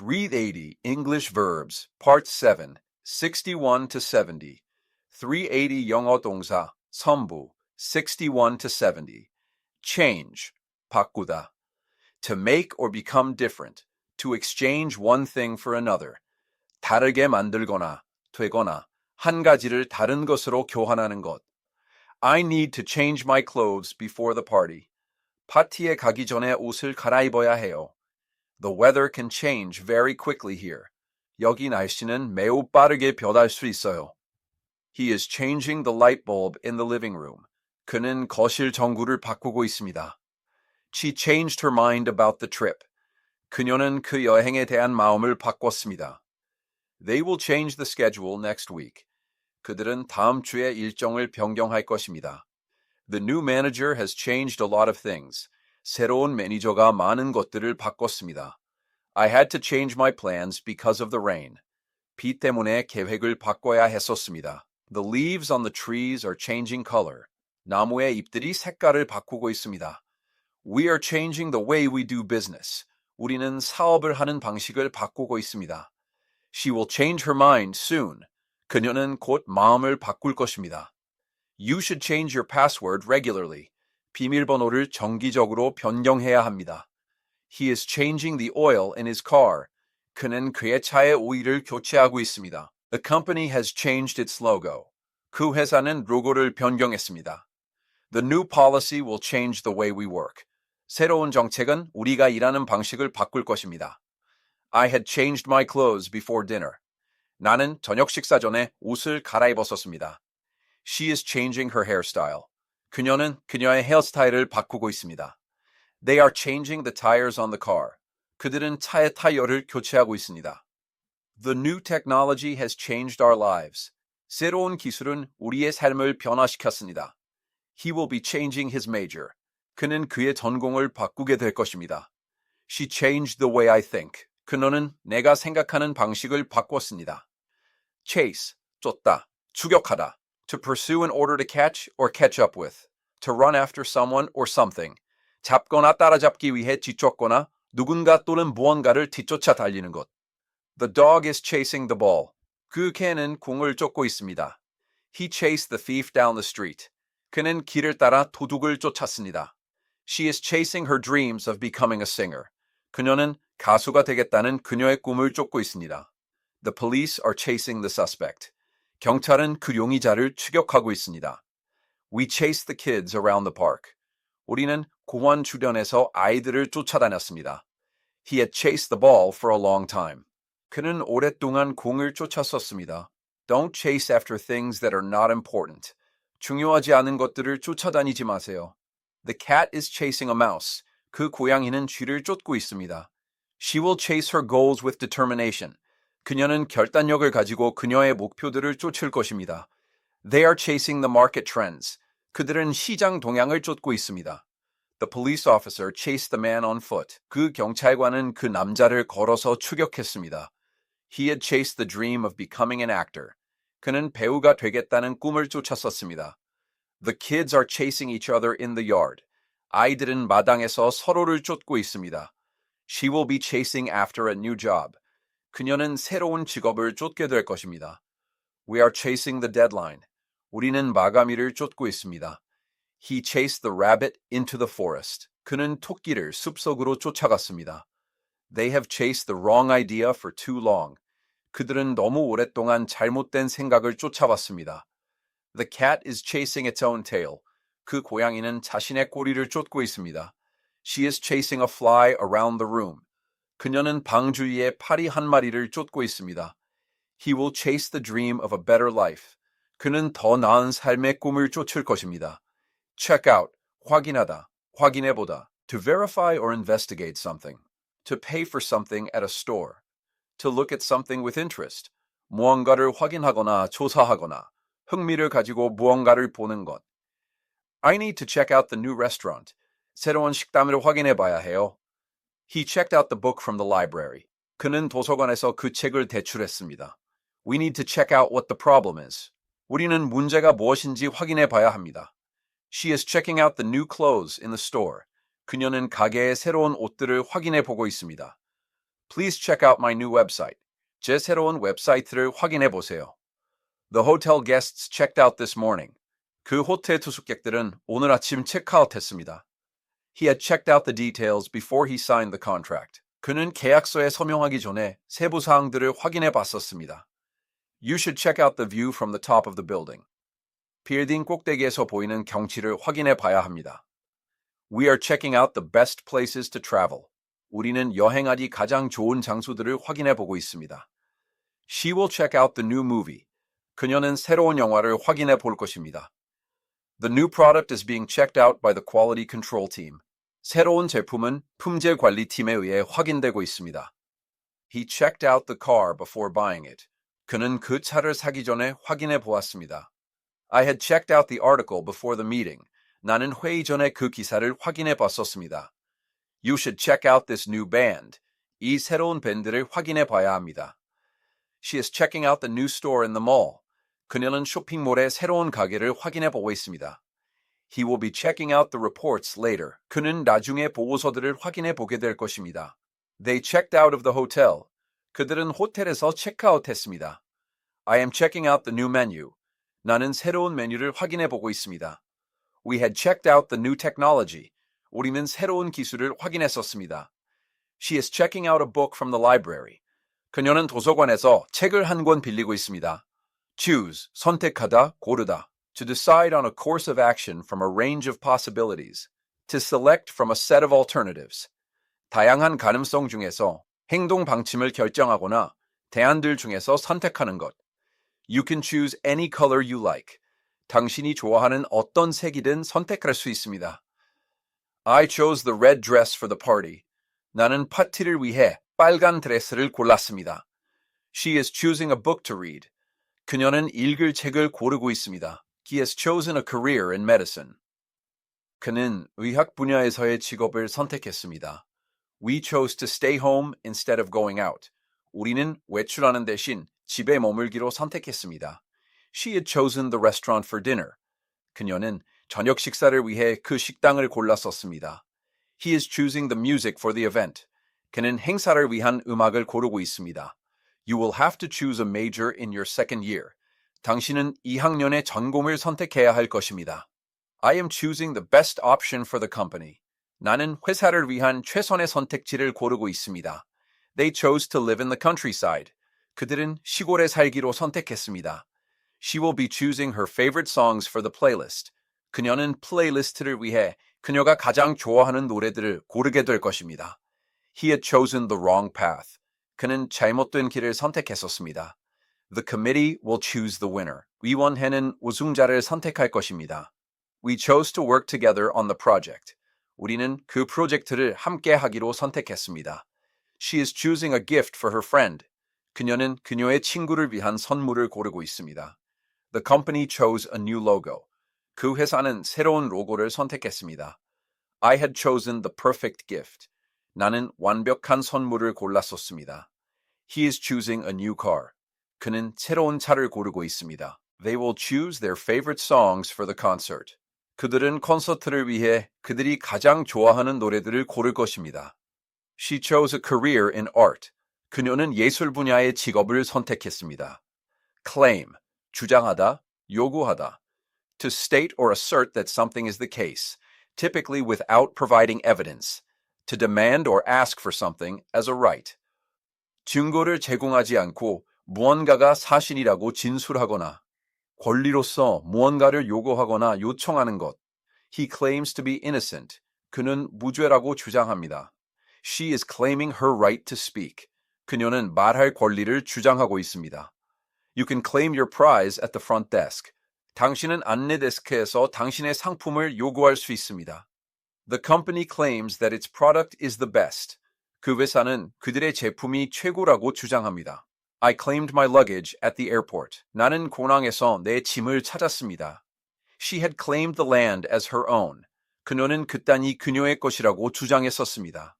Read 80 English Verbs, Part 7, 61 to 70. 380 영어 동사, 선부, 61 to 70. Change, 바꾸다. To make or become different, to exchange one thing for another. 다르게 만들거나, 되거나, 한 가지를 다른 것으로 교환하는 것. I need to change my clothes before the party. 파티에 가기 전에 옷을 갈아입어야 해요. The weather can change very quickly here. 여기 날씨는 매우 빠르게 변할 수 있어요. He is changing the light bulb in the living room. 그는 거실 전구를 바꾸고 있습니다. She changed her mind about the trip. 그녀는 그 여행에 대한 마음을 바꿨습니다. They will change the schedule next week. 그들은 다음 주에 일정을 변경할 것입니다. The new manager has changed a lot of things. 새로운 매니저가 많은 것들을 바꿨습니다. I had to change my plans because of the rain. 비 때문에 계획을 바꿔야 했었습니다. The leaves on the trees are changing color. 나무의 잎들이 색깔을 바꾸고 있습니다. We are changing the way we do business. 우리는 사업을 하는 방식을 바꾸고 있습니다. She will change her mind soon. 그녀는 곧 마음을 바꿀 것입니다. You should change your password regularly. 비밀번호를 정기적으로 변경해야 합니다. He is changing the oil in his car. 그는 그의 차의 오일을 교체하고 있습니다. The company has changed its logo. 그 회사는 로고를 변경했습니다. The new policy will change the way we work. 새로운 정책은 우리가 일하는 방식을 바꿀 것입니다. I had changed my clothes before dinner. 나는 저녁 식사 전에 옷을 갈아입었었습니다. She is changing her hairstyle. 그녀는 그녀의 헤어스타일을 바꾸고 있습니다. They are changing the tires on the car. 그들은 차의 타이어를 교체하고 있습니다. The new technology has changed our lives. 새로운 기술은 우리의 삶을 변화시켰습니다. He will be changing his major. 그는 그의 전공을 바꾸게 될 것입니다. She changed the way I think. 그녀는 내가 생각하는 방식을 바꿨습니다. Chase, 쫓다, 추격하다. To pursue in order to catch or catch up with. To run after someone or something. 잡거나 따라잡기 위해 뒤쫓거나 누군가 또는 무언가를 뒤쫓아 달리는 것. The dog is chasing the ball. 그 개는 공을 쫓고 있습니다. He chased the thief down the street. 그는 길을 따라 도둑을 쫓았습니다. She is chasing her dreams of becoming a singer. 그녀는 가수가 되겠다는 그녀의 꿈을 쫓고 있습니다. The police are chasing the suspect. 경찰은 그 용의자를 추격하고 있습니다. We chase the kids around the park. 우리는 공원 주변에서 아이들을 쫓아다녔습니다. He had chased the ball for a long time. 그는 오랫동안 공을 쫓았었습니다. Don't chase after things that are not important. 중요하지 않은 것들을 쫓아다니지 마세요. The cat is chasing a mouse. 그 고양이는 쥐를 쫓고 있습니다. She will chase her goals with determination. 그녀는 결단력을 가지고 그녀의 목표들을 쫓을 것입니다. They are chasing the market trends. 그들은 시장 동향을 쫓고 있습니다. The police officer chased the man on foot. 그 경찰관은 그 남자를 걸어서 추격했습니다. He had chased the dream of becoming an actor. 그는 배우가 되겠다는 꿈을 쫓았었습니다. The kids are chasing each other in the yard. 아이들은 마당에서 서로를 쫓고 있습니다. She will be chasing after a new job. 그녀는 새로운 직업을 쫓게 될 것입니다. We are chasing the deadline. 우리는 마감일을 쫓고 있습니다. He chased the rabbit into the forest. 그는 토끼를 숲속으로 쫓아갔습니다. They have chased the wrong idea for too long. 그들은 너무 오랫동안 잘못된 생각을 쫓아왔습니다. The cat is chasing its own tail. 그 고양이는 자신의 꼬리를 쫓고 있습니다. She is chasing a fly around the room. 그녀는 방 주위에 파리 한 마리를 쫓고 있습니다. He will chase the dream of a better life. 그는 더 나은 삶의 꿈을 쫓을 것입니다. check out, 확인하다, 확인해보다, to verify or investigate something, to pay for something at a store, to look at something with interest, 무언가를 확인하거나 조사하거나 흥미를 가지고 무언가를 보는 것. I need to check out the new restaurant. 새로운 식당을 확인해 봐야 해요. He checked out the book from the library. 그는 도서관에서 그 책을 대출했습니다. We need to check out what the problem is. 우리는 문제가 무엇인지 확인해 봐야 합니다. She is checking out the new clothes in the store. 그녀는 가게의 새로운 옷들을 확인해 보고 있습니다. Please check out my new website. 제 새로운 웹사이트를 확인해 보세요. The hotel guests checked out this morning. 그 호텔 투숙객들은 오늘 아침 체크아웃했습니다. He had checked out the details before he signed the contract. 그는 계약서에 서명하기 전에 세부 사항들을 확인해 봤었습니다. You should check out the view from the top of the building. 빌딩 꼭대기에서 보이는 경치를 확인해 봐야 합니다. We are checking out the best places to travel. 우리는 여행하기 가장 좋은 장소들을 확인해 보고 있습니다. She will check out the new movie. 그녀는 새로운 영화를 확인해 볼 것입니다. The new product is being checked out by the quality control team. 새로운 제품은 품질 관리팀에 의해 확인되고 있습니다. He checked out the car before buying it. 그는 그 차를 사기 전에 확인해 보았습니다. I had checked out the article before the meeting. 나는 회의 전에 그 기사를 확인해 봤었습니다. You should check out this new band. 이 새로운 밴드를 확인해 봐야 합니다. She is checking out the new store in the mall. 그녀는 쇼핑몰의 새로운 가게를 확인해 보고 있습니다. He will be checking out the reports later. 그는 나중에 보고서들을 확인해 보게 될 것입니다. They checked out of the hotel. 그들은 호텔에서 체크아웃했습니다. I am checking out the new menu. 나는 새로운 메뉴를 확인해 보고 있습니다. We had checked out the new technology. 우리는 새로운 기술을 확인했었습니다. She is checking out a book from the library. 그녀는 도서관에서 책을 한 권 빌리고 있습니다. Choose, 선택하다, 고르다. To decide on a course of action from a range of possibilities. To select from a set of alternatives. 다양한 가능성 중에서 행동 방침을 결정하거나 대안들 중에서 선택하는 것. You can choose any color you like. 당신이 좋아하는 어떤 색이든 선택할 수 있습니다. I chose the red dress for the party. 나는 파티를 위해 빨간 드레스를 골랐습니다. She is choosing a book to read. 그녀는 읽을 책을 고르고 있습니다. He has chosen a career in medicine. 그는 의학 분야에서의 직업을 선택했습니다. We chose to stay home instead of going out. 우리는 외출하는 대신 집에 머물기로 선택했습니다. She had chosen the restaurant for dinner. 그녀는 저녁 식사를 위해 그 식당을 골랐었습니다. He is choosing the music for the event. 그는 행사를 위한 음악을 고르고 있습니다. You will have to choose a major in your second year. 당신은 2학년의 전공을 선택해야 할 것입니다. I am choosing the best option for the company. 나는 회사를 위한 최선의 선택지를 고르고 있습니다. They chose to live in the countryside. 그들은 시골에 살기로 선택했습니다. She will be choosing her favorite songs for the playlist. 그녀는 플레이리스트를 위해 그녀가 가장 좋아하는 노래들을 고르게 될 것입니다. He had chosen the wrong path. 그는 잘못된 길을 선택했었습니다. The committee will choose the winner. 위원회는 우승자를 선택할 것입니다. We chose to work together on the project. 우리는 그 프로젝트를 함께 하기로 선택했습니다. She is choosing a gift for her friend. 그녀는 그녀의 친구를 위한 선물을 고르고 있습니다. The company chose a new logo. 그 회사는 새로운 로고를 선택했습니다. I had chosen the perfect gift. 나는 완벽한 선물을 골랐었습니다. He is choosing a new car. 그는 새로운 차를 고르고 있습니다. They will choose their favorite songs for the concert. 그들은 콘서트를 위해 그들이 가장 좋아하는 노래들을 고를 것입니다. She chose a career in art. 그녀는 예술 분야의 직업을 선택했습니다. Claim, 주장하다, 요구하다. To state or assert that something is the case, typically without providing evidence. To demand or ask for something as a right. 증거를 제공하지 않고 무언가가 사실이라고 진술하거나 권리로서 무언가를 요구하거나 요청하는 것. He claims to be innocent. 그는 무죄라고 주장합니다. She is claiming her right to speak. 그녀는 말할 권리를 주장하고 있습니다. You can claim your prize at the front desk. 당신은 안내 데스크에서 당신의 상품을 요구할 수 있습니다. The company claims that its product is the best. 그 회사는 그들의 제품이 최고라고 주장합니다. I claimed my luggage at the airport. 나는 공항에서 내 짐을 찾았습니다. She had claimed the land as her own. 그녀는 그 땅이 그녀의 것이라고 주장했었습니다.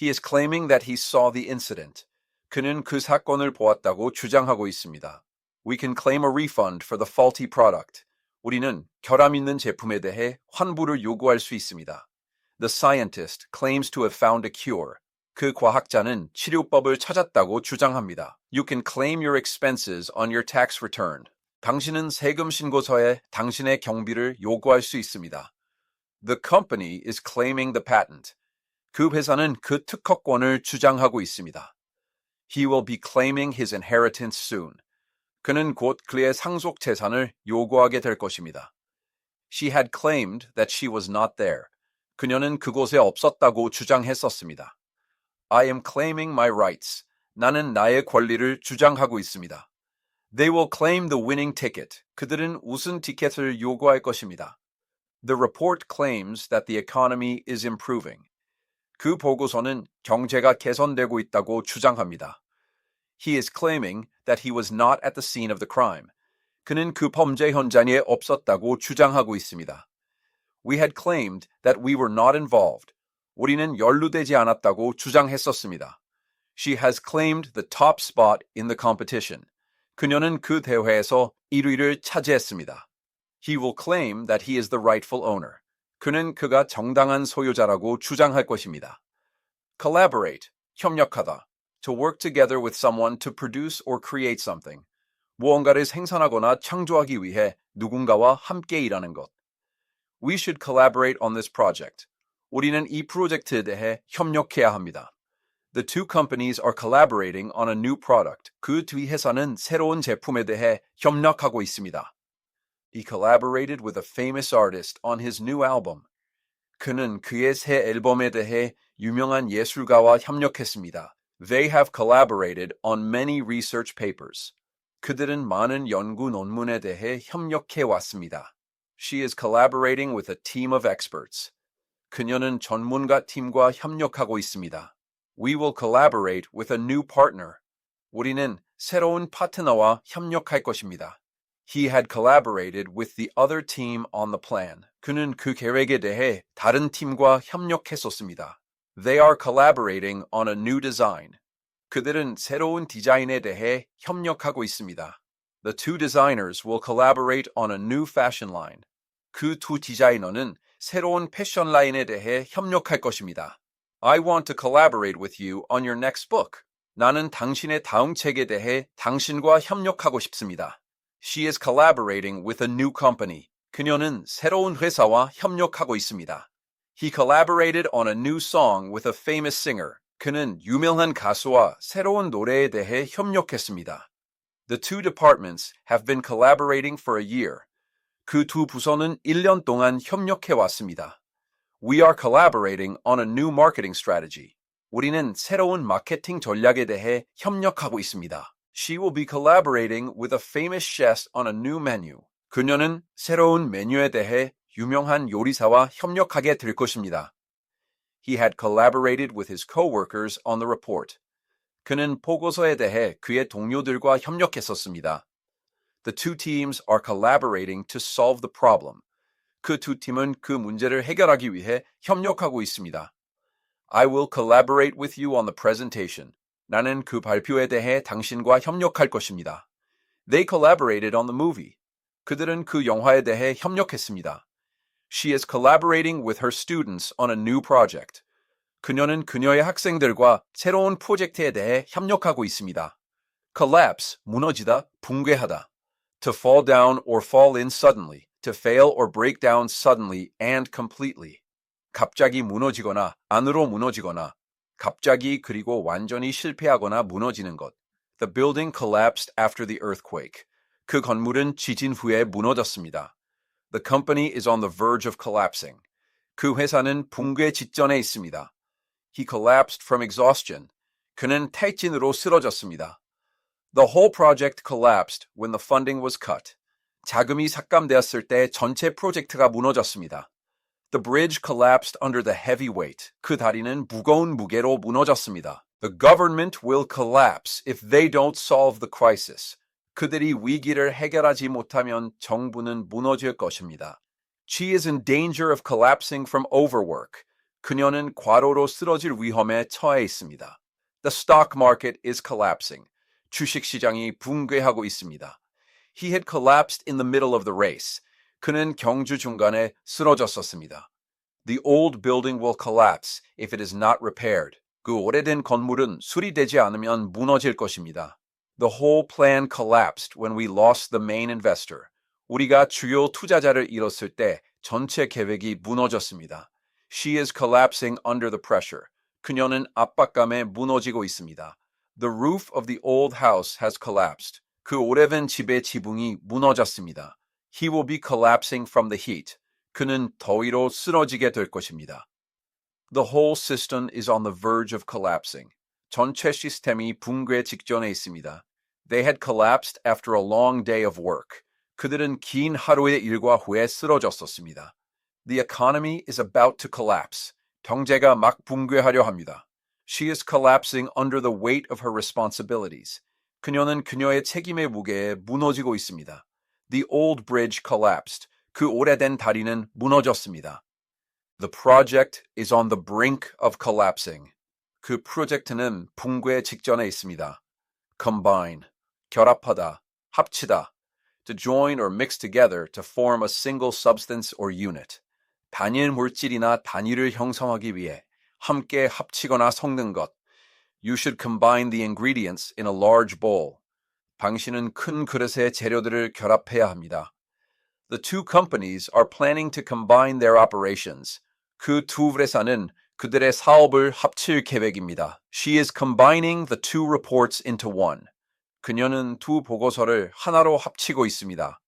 He is claiming that he saw the incident. 그는 그 사건을 보았다고 주장하고 있습니다. We can claim a refund for the faulty product. 우리는 결함 있는 제품에 대해 환불을 요구할 수 있습니다. The scientist claims to have found a cure. 그 과학자는 치료법을 찾았다고 주장합니다. You can claim your expenses on your tax return. 당신은 세금 신고서에 당신의 경비를 요구할 수 있습니다. The company is claiming the patent. 그 회사는 그 특허권을 주장하고 있습니다. He will be claiming his inheritance soon. 그는 곧 그의 상속 재산을 요구하게 될 것입니다. She had claimed that she was not there. 그녀는 그곳에 없었다고 주장했었습니다. I am claiming my rights. 나는 나의 권리를 주장하고 있습니다. They will claim the winning ticket. 그들은 우승 티켓을 요구할 것입니다. The report claims that the economy is improving. 그 보고서는 경제가 개선되고 있다고 주장합니다. He is claiming that he was not at the scene of the crime. 그는 그 범죄 현장에 없었다고 주장하고 있습니다. We had claimed that we were not involved. 우리는 연루되지 않았다고 주장했었습니다. She has claimed the top spot in the competition. 그녀는 그 대회에서 1위를 차지했습니다. He will claim that he is the rightful owner. 그는 그가 정당한 소유자라고 주장할 것입니다. Collaborate, 협력하다. To work together with someone to produce or create something. 무언가를 생산하거나 창조하기 위해 누군가와 함께 일하는 것. We should collaborate on this project. 우리는 이 프로젝트에 대해 협력해야 합니다. The two companies are collaborating on a new product. 그 두 회사는 새로운 제품에 대해 협력하고 있습니다. He collaborated with a famous artist on his new album. 그는 그의 새 앨범에 대해 유명한 예술가와 협력했습니다. They have collaborated on many research papers. 그들은 많은 연구 논문에 대해 협력해 왔습니다. She is collaborating with a team of experts. 그녀는 전문가 팀과 협력하고 있습니다. We will collaborate with a new partner. 우리는 새로운 파트너와 협력할 것입니다. He had collaborated with the other team on the plan. 그는 그 계획에 대해 다른 팀과 협력했었습니다. They are collaborating on a new design. 그들은 새로운 디자인에 대해 협력하고 있습니다. The two designers will collaborate on a new fashion line. 그 두 디자이너는 새로운 패션 라인에 대해 협력할 것입니다. I want to collaborate with you on your next book. 나는 당신의 다음 책에 대해 당신과 협력하고 싶습니다. She is collaborating with a new company. 그녀는 새로운 회사와 협력하고 있습니다. He collaborated on a new song with a famous singer. 그는 유명한 가수와 새로운 노래에 대해 협력했습니다. The two departments have been collaborating for a year. 그 두 부서는 1년 동안 협력해 왔습니다. We are collaborating on a new marketing strategy. 우리는 새로운 마케팅 전략에 대해 협력하고 있습니다. She will be collaborating with a famous chef on a new menu. 그녀는 새로운 메뉴에 대해 유명한 요리사와 협력하게 될 것입니다. He had collaborated with his coworkers on the report. 그는 보고서에 대해 그의 동료들과 협력했었습니다. The two teams are collaborating to solve the problem. 그 두 팀은 그 문제를 해결하기 위해 협력하고 있습니다. I will collaborate with you on the presentation. 나는 그 발표에 대해 당신과 협력할 것입니다. They collaborated on the movie. 그들은 그 영화에 대해 협력했습니다. She is collaborating with her students on a new project. 그녀는 그녀의 학생들과 새로운 프로젝트에 대해 협력하고 있습니다. collapse, 무너지다, 붕괴하다. to fall down or fall in suddenly, to fail or break down suddenly and completely. 갑자기 무너지거나 안으로 무너지거나 갑자기 그리고 완전히 실패하거나 무너지는 것. The building collapsed after the earthquake. 그 건물은 지진 후에 무너졌습니다. The company is on the verge of collapsing. 그 회사는 붕괴 직전에 있습니다. He collapsed from exhaustion. 그는 탈진으로 쓰러졌습니다. The whole project collapsed when the funding was cut. 자금이 삭감되었을 때 전체 프로젝트가 무너졌습니다. The bridge collapsed under the heavy weight. 그 다리는 무거운 무게로 무너졌습니다. The government will collapse if they don't solve the crisis. 그들이 위기를 해결하지 못하면 정부는 무너질 것입니다. She is in danger of collapsing from overwork. 그녀는 과로로 쓰러질 위험에 처해 있습니다. The stock market is collapsing. 주식 시장이 붕괴하고 있습니다. He had collapsed in the middle of the race. 그는 경주 중간에 쓰러졌었습니다. The old building will collapse if it is not repaired. 그 오래된 건물은 수리되지 않으면 무너질 것입니다. The whole plan collapsed when we lost the main investor. 우리가 주요 투자자를 잃었을 때 전체 계획이 무너졌습니다. She is collapsing under the pressure. 그녀는 압박감에 무너지고 있습니다. The roof of the old house has collapsed. 그 오래된 집의 지붕이 무너졌습니다. He will be collapsing from the heat. 그는 더위로 쓰러지게 될 것입니다. The whole system is on the verge of collapsing. 전체 시스템이 붕괴 직전에 있습니다. They had collapsed after a long day of work. 그들은 긴 하루의 일과 후에 쓰러졌었습니다. The economy is about to collapse. 경제가 막 붕괴하려 합니다. She is collapsing under the weight of her responsibilities. 그녀는 그녀의 책임의 무게에 무너지고 있습니다. The old bridge collapsed. 그 오래된 다리는 무너졌습니다. The project is on the brink of collapsing. 그 프로젝트는 붕괴 직전에 있습니다. Combine. 결합하다, 합치다. To join or mix together to form a single substance or unit. 단일 물질이나 단위를 형성하기 위해 함께 합치거나 섞는 것. You should combine the ingredients in a large bowl. 당신은 큰 그릇에 재료들을 결합해야 합니다. The two companies are planning to combine their operations. 그 두 회사는 그들의 사업을 합칠 계획입니다. She is combining the two reports into one. 그녀는 두 보고서를 하나로 합치고 있습니다.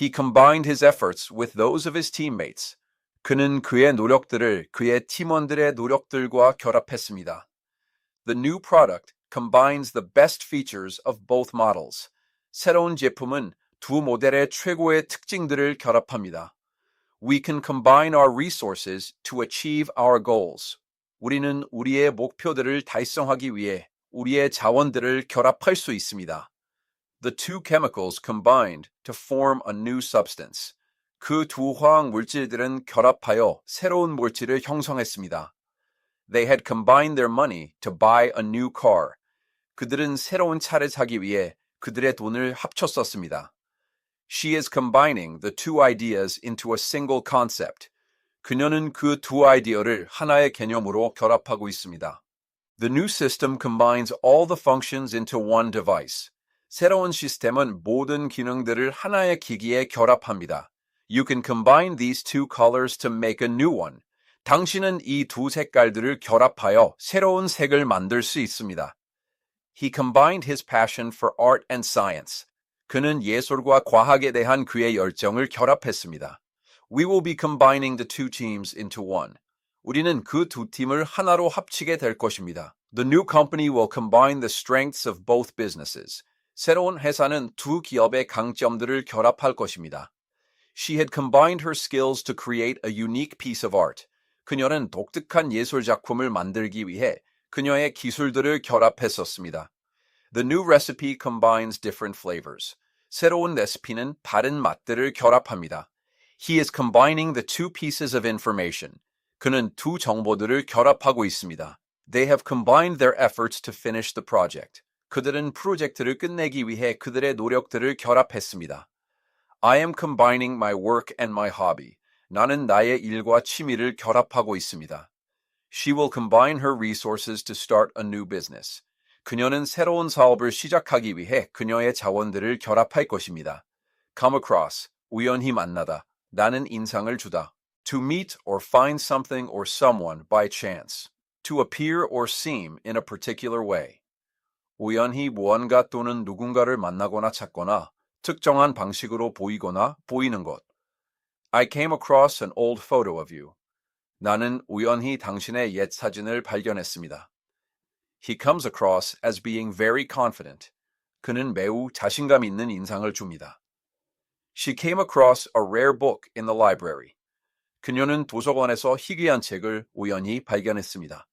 He combined his efforts with those of his teammates. 그는 그의 노력들을 그의 팀원들의 노력들과 결합했습니다. The new product combines the best features of both models. 새로운 제품은 두 모델의 최고의 특징들을 결합합니다. We can combine our resources to achieve our goals. 우리는 우리의 목표들을 달성하기 위해 우리의 자원들을 결합할 수 있습니다. The two chemicals combined to form a new substance. 그 두 화학 물질들은 결합하여 새로운 물질을 형성했습니다. They had combined their money to buy a new car. 그들은 새로운 차를 사기 위해 그들의 돈을 합쳤었습니다. She is combining the two ideas into a single concept. 그녀는 그 두 아이디어를 하나의 개념으로 결합하고 있습니다. The new system combines all the functions into one device. 새로운 시스템은 모든 기능들을 하나의 기기에 결합합니다. You can combine these two colors to make a new one. 당신은 이 두 색깔들을 결합하여 새로운 색을 만들 수 있습니다. He combined his passion for art and science. 그는 예술과 과학에 대한 그의 열정을 결합했습니다. We will be combining the two teams into one. 우리는 그 두 팀을 하나로 합치게 될 것입니다. The new company will combine the strengths of both businesses. 새로운 회사는 두 기업의 강점들을 결합할 것입니다. She had combined her skills to create a unique piece of art. 그녀는 독특한 예술 작품을 만들기 위해 그녀의 기술들을 결합했었습니다. The new recipe combines different flavors. 새로운 레시피는 다른 맛들을 결합합니다. He is combining the two pieces of information. 그는 두 정보들을 결합하고 있습니다. They have combined their efforts to finish the project. 그들은 프로젝트를 끝내기 위해 그들의 노력들을 결합했습니다. I am combining my work and my hobby. 나는 나의 일과 취미를 결합하고 있습니다. She will combine her resources to start a new business. 그녀는 새로운 사업을 시작하기 위해 그녀의 자원들을 결합할 것입니다. Come across, 우연히 만나다. 나는 인상을 주다. To meet or find something or someone by chance. To appear or seem in a particular way. 우연히 무언가 또는 누군가를 만나거나 찾거나 특정한 방식으로 보이거나 보이는 것. I came across an old photo of you. 나는 우연히 당신의 옛 사진을 발견했습니다. He comes across as being very confident. 그는 매우 자신감 있는 인상을 줍니다. She came across a rare book in the library. 그녀는 도서관에서 희귀한 책을 우연히 발견했습니다.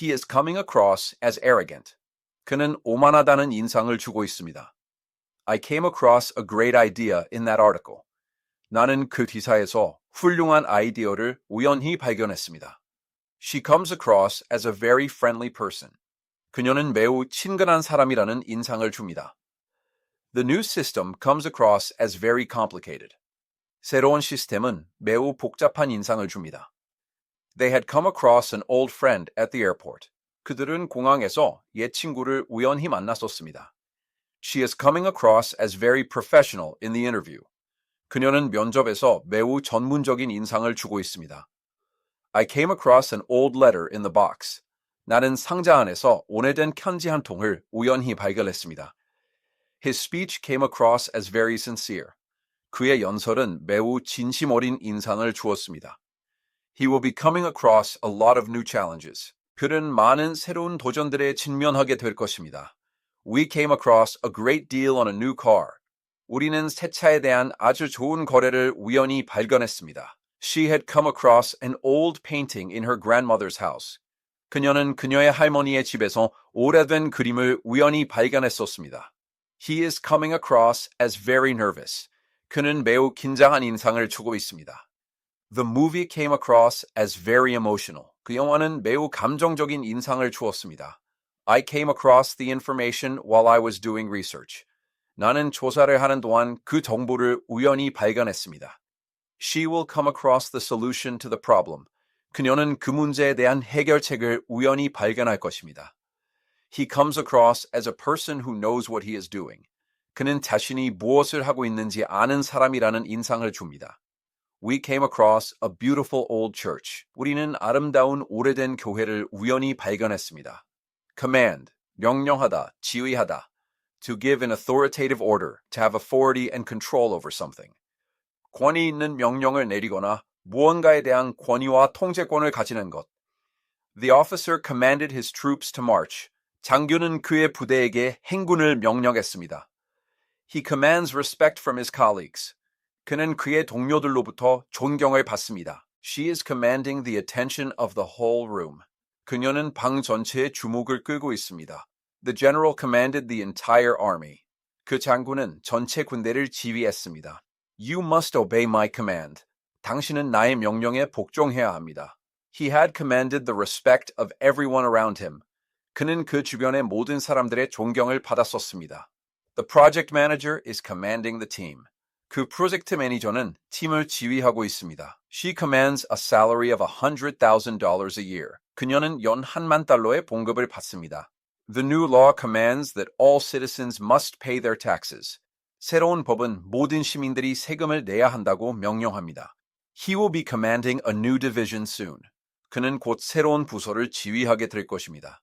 He is coming across as arrogant. 그는 오만하다는 인상을 주고 있습니다. I came across a great idea in that article. 나는 그 기사에서 훌륭한 아이디어를 우연히 발견했습니다. She comes across as a very friendly person. 그녀는 매우 친근한 사람이라는 인상을 줍니다. The new system comes across as very complicated. 새로운 시스템은 매우 복잡한 인상을 줍니다. They had come across an old friend at the airport. 그들은 공항에서 옛 친구를 우연히 만났었습니다. She is coming across as very professional in the interview. 그녀는 면접에서 매우 전문적인 인상을 주고 있습니다. I came across an old letter in the box. 나는 상자 안에서 오래된 편지 한 통을 우연히 발견했습니다. His speech came across as very sincere. 그의 연설은 매우 진심 어린 인상을 주었습니다. He will be coming across a lot of new challenges. 그는 많은 새로운 도전들에 직면하게 될 것입니다. We came across a great deal on a new car. 우리는 새 차에 대한 아주 좋은 거래를 우연히 발견했습니다. She had come across an old painting in her grandmother's house. 그녀는 그녀의 할머니의 집에서 오래된 그림을 우연히 발견했었습니다. He is coming across as very nervous. 그는 매우 긴장한 인상을 주고 있습니다. The movie came across as very emotional. 그 영화는 매우 감정적인 인상을 주었습니다. I came across the information while I was doing research. 나는 조사를 하는 동안 그 정보를 우연히 발견했습니다. She will come across the solution to the problem. 그녀는 그 문제에 대한 해결책을 우연히 발견할 것입니다. He comes across as a person who knows what he is doing. 그는 자신이 무엇을 하고 있는지 아는 사람이라는 인상을 줍니다. We came across a beautiful old church. 우리는 아름다운 오래된 교회를 우연히 발견했습니다. Command, 명령하다, 지휘하다. To give an authoritative order, to have authority and control over something. 권위 있는 명령을 내리거나 무언가에 대한 권위와 통제권을 가지는 것. The officer commanded his troops to march. 장교는 그의 부대에게 행군을 명령했습니다. He commands respect from his colleagues. 그는 그의 동료들로부터 존경을 받습니다. She is commanding the attention of the whole room. 그녀는 방 전체의 주목을 끌고 있습니다. The general commanded the entire army. 그 장군은 전체 군대를 지휘했습니다. You must obey my command. 당신은 나의 명령에 복종해야 합니다. He had commanded the respect of everyone around him. 그는 그 주변의 모든 사람들의 존경을 받았었습니다. The project manager is commanding the team. 그 프로젝트 매니저는 팀을 지휘하고 있습니다. She commands a salary of $100,000 a year. 그녀는 연 한만 달러의 봉급을 받습니다. The new law commands that all citizens must pay their taxes. 새로운 법은 모든 시민들이 세금을 내야 한다고 명령합니다. He will be commanding a new division soon. 그는 곧 새로운 부서를 지휘하게 될 것입니다.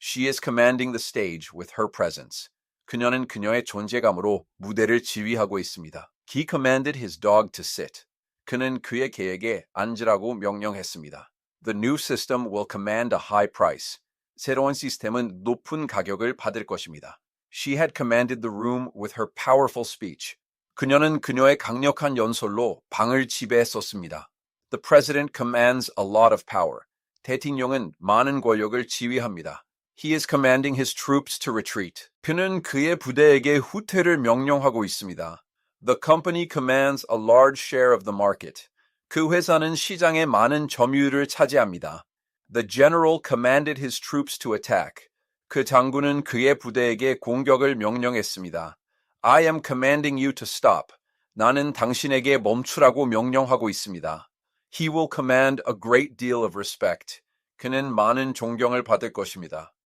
She is commanding the stage with her presence. 그녀는 그녀의 존재감으로 무대를 지휘하고 있습니다. He commanded his dog to sit. 그는 그의 개에게 앉으라고 명령했습니다. The new system will command a high price. 새로운 시스템은 높은 가격을 받을 것입니다. She had commanded the room with her powerful speech. 그녀는 그녀의 강력한 연설로 방을 지배했었습니다. The president commands a lot of power. 대통령은 많은 권력을 지휘합니다. He is commanding his troops to retreat. 그는 그의 부대에게 후퇴를 명령하고 있습니다. The company commands a large share of the market. 그 회사는 시장의 많은 점유율을 차지합니다. The general commanded his troops to attack. 그 장군은 그의 부대에게 공격을 명령했습니다. I am commanding you to stop. 나는 당신에게 멈추라고 명령하고 있습니다. He will command a great deal of respect. 그는 많은 존경을 받을 것입니다.